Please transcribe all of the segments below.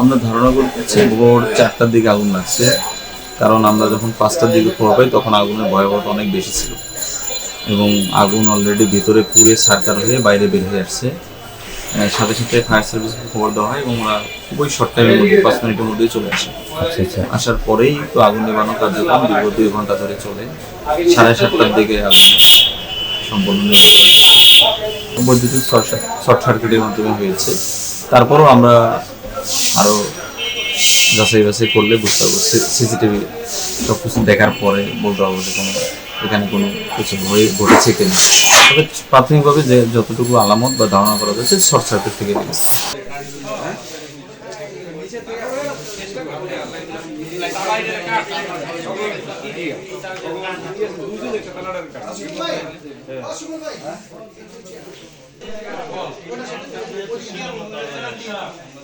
আমরা ধারণা করতেছি ভোর চারটার দিকে আগুন লাগছে। কারণ আমরা যখন পাঁচটার দিকে খবর পাই তখন আগুনের ভয়াবহতা অনেক বেশি ছিল। এবং আগুন অলরেডি ভিতরে পুড়ে সার্কার হয়ে বাইরে বের হয়ে আসছে। সাথে সাথে ফায়ার সার্ভিসকে খবর দেওয়া হয় এবং ওরা খুবই শর্ট টাইমের মধ্যে পাঁচ মিনিটের মধ্যেই চলে আসে। আচ্ছা আচ্ছা। আসার পরেই তো আগুন নেবানো কার্যক্রম দীর্ঘ দুই ঘণ্টা ধরে চলে। সাড়ে সাতটার দিকে আগুন সম্পূর্ণ বৈদ্যুতিক শর্ট সার্কিটের মাধ্যমে হয়েছে। তারপরও আমরা আরও যাচাই বাছাই করলে বুঝতে পারব। সিসিটিভি সব কিছু দেখার পরে বলতে পারব যে কোনো এখানে কোনো কিছু হয়ে ঘটেছে কিনা। তবে প্রাথমিকভাবে যে যতটুকু আলামত বা ধারণা করা যাচ্ছে শর্ট সার্কিট থেকে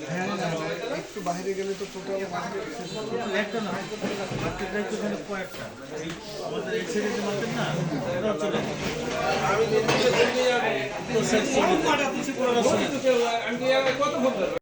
লেগেছে একটু বাইরে গেলে তো টোটাল একটা না মার্কেটটা একটু কয়েকটা। এই আমাদের এই সাইডে যে মার্কেট না এটা চলে তো সেট যায়।